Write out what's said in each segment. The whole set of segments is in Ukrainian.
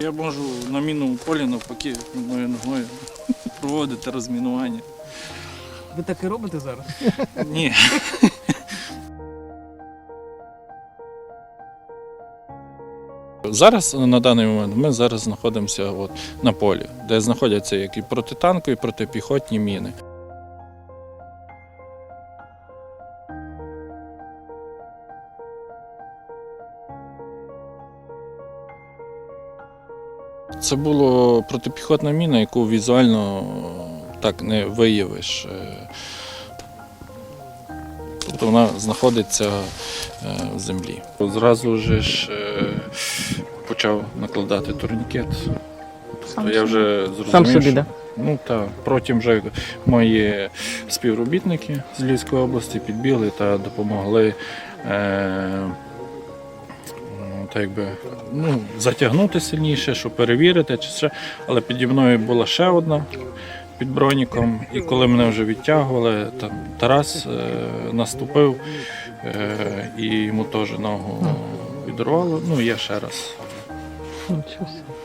Я можу на мінному полі навпаки одною ногою проводити розмінування. Ви так і робите зараз? Ні. Зараз на даний момент ми зараз знаходимося от на полі, де знаходяться як і протитанкові, і протипіхотні міни. Це була протипіхотна міна, яку візуально е, так не виявиш. Е, Тобто вона знаходиться е, в землі. Зразу ж почав накладати турнікет. Тобто я вже зрозумів, Сам собі, що- да? Ну так, потім вже мої співробітники з Львівської області підбігли та допомогли е, так якби, ну, затягнути сильніше, щоб перевірити, чи ще. але піді мною була ще одна під броніком. І коли мене вже відтягували, там Тарас е, наступив е, і йому теж ногу відірвало. Ну, я ще раз.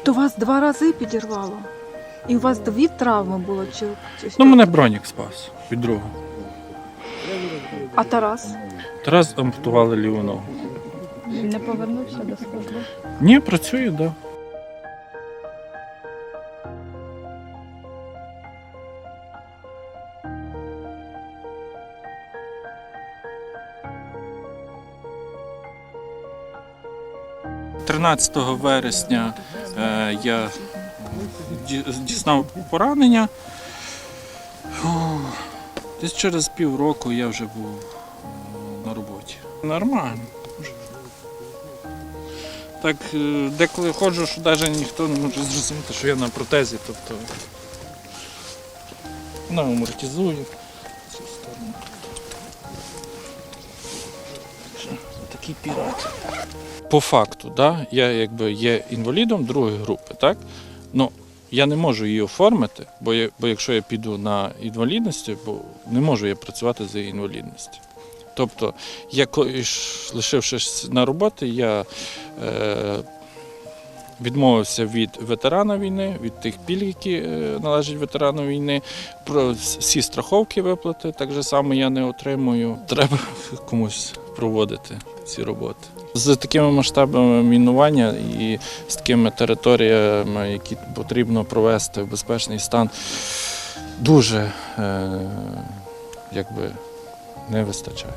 То вас два рази підірвало? І у вас дві травми було? Чи? Ну, мене бронік спас від другого. А Тарас? Тарас ампутували ліву ногу. Не повернувся до служби. Ні, працює, так. Да. «13 вересня е, я ді- дізнав поранення. Десь через півроку я вже був е, на роботі. Нормально. Так е, деколи ходжу, що навіть ніхто не може зрозуміти, що я на протезі, тобто вона амортизує цю сторону. Такий пірат. По факту, да, я якби є інвалідом другої групи, так? Ну, я не можу її оформити, бо, я, бо якщо я піду на інвалідності, бо не можу я працювати за інвалідності. Тобто, я лишившись на роботі, я е, відмовився від ветерана війни, від тих пільг, які е, належать ветерану війни. Про всі страховки виплати так само я не отримую. Треба комусь проводити ці роботи. З такими масштабами мінування і з такими територіями, які потрібно провести в безпечний стан, дуже е, якби не вистачає.